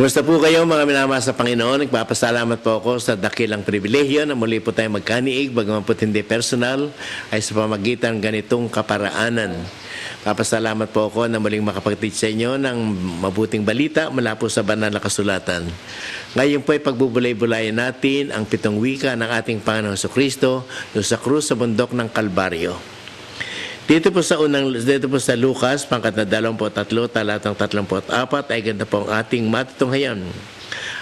Kumusta po kayo mga minamahal sa Panginoon? Nagpapasalamat po ako sa dakilang pribilehyo na muli po tayo magkaniig, bagaman po hindi personal, ay sa pamagitan ng ganitong kaparaanan. Papasalamat po ako na muling makapagtid sa inyo ng mabuting balita mula po sa banal na kasulatan. Ngayon po ay pagbubulay-bulayan natin ang pitong wika ng ating Panginoon Kristo sa krus sa bundok ng Kalbaryo. Dito po sa unang dito po sa Lucas pangkat na 23 talatang 34 ay ganda po ang ating matutunghayan.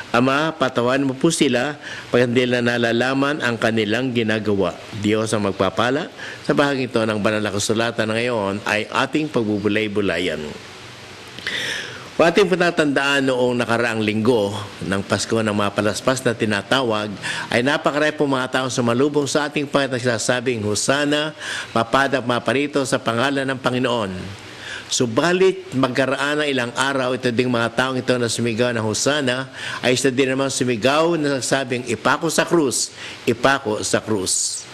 Ama, patawan mo po sila pag hindi na nalalaman ang kanilang ginagawa. Diyos ang magpapala. Sa bahaging ito ng banal na kasulatan ngayon ay ating pagbubulay-bulayan. Ating patatandaan noong nakaraang linggo ng Pasko ng mga palaspas na tinatawag, ay napakarami po mga taong sumalubong sa ating Panginoon nagsasabing, Hosana, mapadak maparito sa pangalan ng Panginoon. Subalit, magkaraan ng ilang araw, ito ding mga taong ito na sumigaw ng Hosana, ay isa din naman sumigaw na nagsabing, ipako sa krus, ipako sa krus.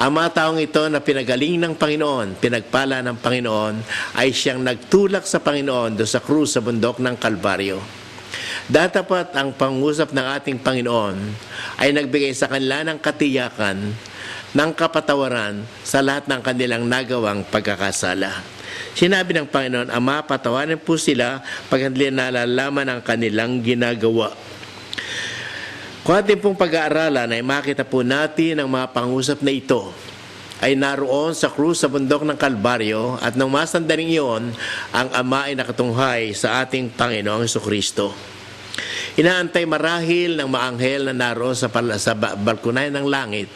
Ang mga taong ito na pinagaling ng Panginoon, pinagpala ng Panginoon, ay siyang nagtulak sa Panginoon do sa krus sa bundok ng Kalbaryo. Datapat ang pangusap ng ating Panginoon ay nagbigay sa kanila ng katiyakan ng kapatawaran sa lahat ng kanilang nagawang pagkakasala. Sinabi ng Panginoon, Ama, patawarin po sila pag hindi nalalaman ang kanilang ginagawa. Kung ating pong pag-aaralan ay makita po natin ang mga pangusap na ito ay naroon sa krus sa bundok ng Kalbaryo at nang masandaling iyon, ang Ama ay nakatunghay sa ating Panginoong Kristo. Inaantay marahil ng maanghel na naroon sa, pal- sa ba- balkonay ng langit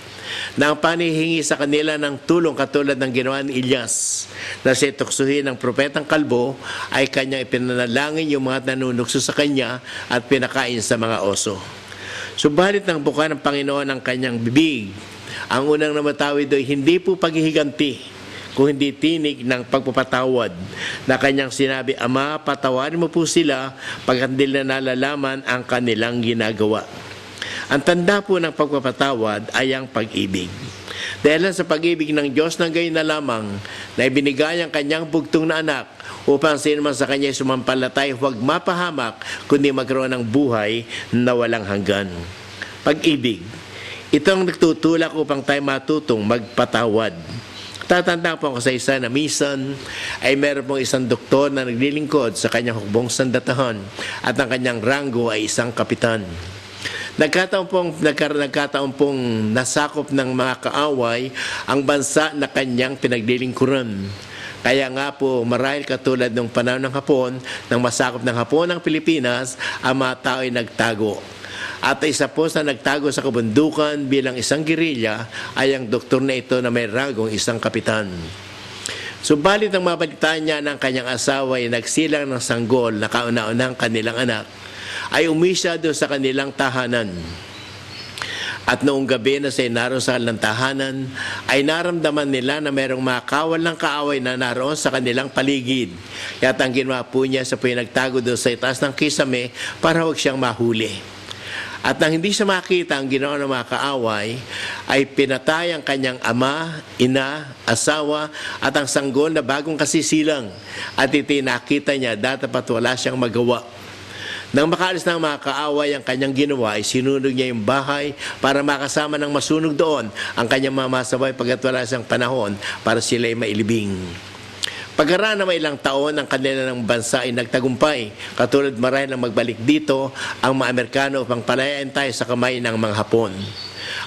na ang panihingi sa kanila ng tulong katulad ng ginawa ni Ilyas na si tuksuhin ng propetang kalbo ay kanyang ipinanalangin yung mga nanunukso sa kanya at pinakain sa mga oso. Subalit nang buka ng Panginoon ang kanyang bibig, ang unang namatawi do'y hindi po paghihiganti, kung hindi tinig ng pagpapatawad na kanyang sinabi, Ama, patawarin mo po sila pag hindi na nalalaman ang kanilang ginagawa. Ang tanda po ng pagpapatawad ay ang pag-ibig. Dahil sa pag-ibig ng Diyos na gayon na lamang na ibinigay ang kanyang bugtong na anak upang sino man sa kanya ay sumampalatay huwag mapahamak kundi magkaroon ng buhay na walang hanggan. Pag-ibig. Ito ang nagtutulak upang tayo matutong magpatawad. Tatanda po ako sa isa na misan ay meron pong isang doktor na naglilingkod sa kanyang hukbong sandatahan at ang kanyang ranggo ay isang kapitan. Nagkataon pong, nagkar, nagkataon pong nasakop ng mga kaaway ang bansa na kanyang pinaglilingkuran. Kaya nga po, marahil katulad ng panahon ng Hapon, nang masakop ng Hapon ang Pilipinas, ang mga tao ay nagtago. At isa po sa nagtago sa kabundukan bilang isang gerilya ay ang doktor na ito na may rangong isang kapitan. Subalit ang mabalitaan niya ng kanyang asawa ay nagsilang ng sanggol na kauna-unang kanilang anak ay umisa doon sa kanilang tahanan. At noong gabi na siya naroon sa kanilang tahanan, ay naramdaman nila na mayroong makawal ng kaaway na naroon sa kanilang paligid. Kaya ang ginawa po niya sa pinagtago doon sa itaas ng kisame para huwag siyang mahuli. At nang hindi siya makita ang ginawa ng mga kaaway, ay pinatay ang kanyang ama, ina, asawa, at ang sanggol na bagong kasisilang. At itinakita niya, datapat wala siyang magawa. Nang makaalis ng mga kaaway ang kanyang ginawa, ay sinunog niya yung bahay para makasama ng masunog doon ang kanyang mga masabay pagkat wala siyang panahon para sila ay mailibing. Pagkaraan may ilang taon, ang kanila ng bansa ay nagtagumpay. Katulad marahil na magbalik dito ang mga Amerikano upang palayain tayo sa kamay ng mga Hapon.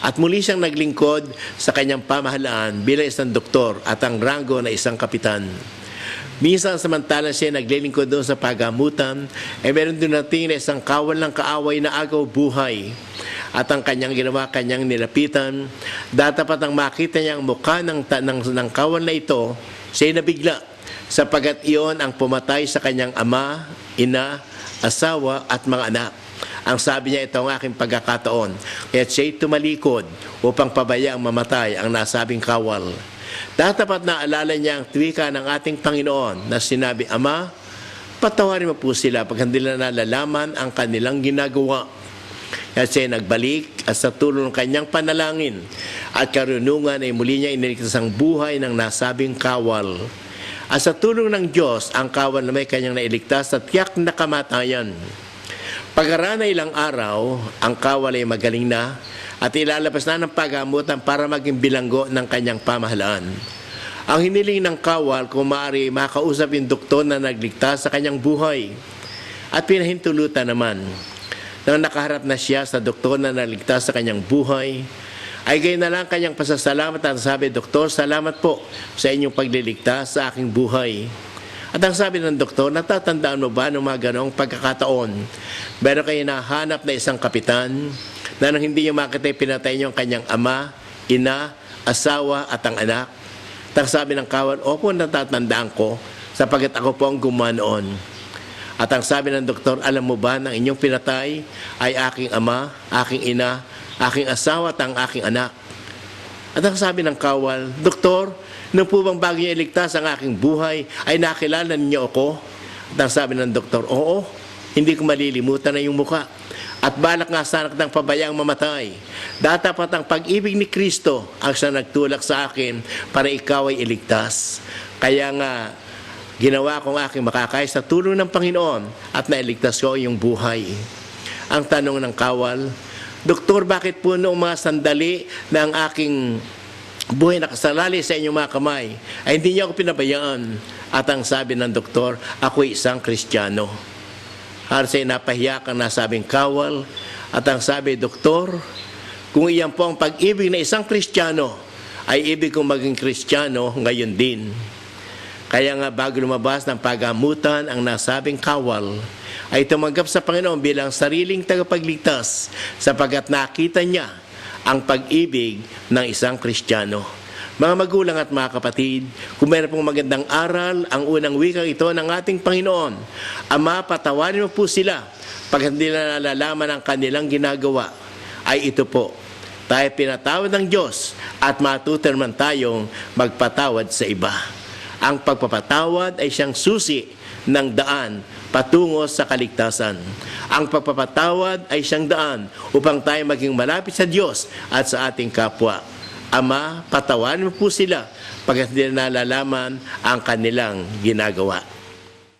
At muli siyang naglingkod sa kanyang pamahalaan bilang isang doktor at ang ranggo na isang kapitan. Minsan samantalang siya naglilingkod doon sa pagamutan, ay meron din natin na isang kawal ng kaaway na agaw buhay. At ang kanyang ginawa, kanyang nilapitan. Datapat ang makita niya ang mukha ng, ng, ng kawal na ito, siya nabigla sapagat iyon ang pumatay sa kanyang ama, ina, asawa at mga anak. Ang sabi niya, ito ang aking pagkakataon. Kaya siya'y tumalikod upang pabayang mamatay ang nasabing kawal. Datapat na alala niya ang tuwika ng ating Panginoon na sinabi, Ama, patawarin mo po sila pag hindi na nalalaman ang kanilang ginagawa. At siya nagbalik at sa tulong ng kanyang panalangin at karunungan ay muli niya iniligtas ang buhay ng nasabing kawal. At sa tulong ng Diyos, ang kawal na may kanyang nailigtas at tiyak na kamatayan. Pagkaraan ng ilang araw, ang kawal ay magaling na at ilalabas na ng pagamutan para maging bilanggo ng kanyang pamahalaan. Ang hiniling ng kawal kung maaari makausap yung doktor na nagligtas sa kanyang buhay. At pinahintulutan naman nang nakaharap na siya sa doktor na naligtas sa kanyang buhay, ay gayon na lang kanyang pasasalamat at sabi, Doktor, salamat po sa inyong pagliligtas sa aking buhay. At ang sabi ng doktor, natatandaan mo ba ng mga ganong pagkakataon? Meron kayo nahanap na isang kapitan na nang hindi niyo makita pinatay niyo ang kanyang ama, ina, asawa at ang anak. Ang sabi ng kawal, opo natatandaan ko sapagat ako po ang gumawa noon. At ang sabi ng doktor, alam mo ba na inyong pinatay ay aking ama, aking ina, aking asawa at ang aking anak. At ang sabi ng kawal, Doktor, nung po bang bago niyo iligtas ang aking buhay, ay nakilala ninyo ako? At ang sabi ng doktor, Oo, hindi ko malilimutan na yung muka. At balak nga sana kitang pabayaang mamatay. Datapat ang pag-ibig ni Kristo ang siya nagtulak sa akin para ikaw ay iligtas. Kaya nga, ginawa kong aking makakay sa tulong ng Panginoon at nailigtas ko yung buhay. Ang tanong ng kawal, Doktor, bakit po noong mga sandali na ang aking buhay nakasalali sa inyong mga kamay, ay hindi niyo ako pinabayaan? At ang sabi ng doktor, ako isang kristyano. Halos ay napahiya kang nasabing kawal. At ang sabi, Doktor, kung iyan po ang pag-ibig na isang kristyano, ay ibig kong maging kristyano ngayon din. Kaya nga bago lumabas ng pagamutan ang nasabing kawal, ay tumanggap sa Panginoon bilang sariling tagapagligtas sapagat nakita niya ang pag-ibig ng isang Kristiyano. Mga magulang at mga kapatid, kung meron pong magandang aral, ang unang wikang ito ng ating Panginoon, Ama, patawarin mo po sila pag hindi na nalalaman ang kanilang ginagawa, ay ito po, tayo pinatawad ng Diyos at matuterman tayong magpatawad sa iba. Ang pagpapatawad ay siyang susi ng daan patungo sa kaligtasan. Ang pagpapatawad ay siyang daan upang tayo maging malapit sa Diyos at sa ating kapwa. Ama, patawarin mo po sila pag hindi na nalalaman ang kanilang ginagawa.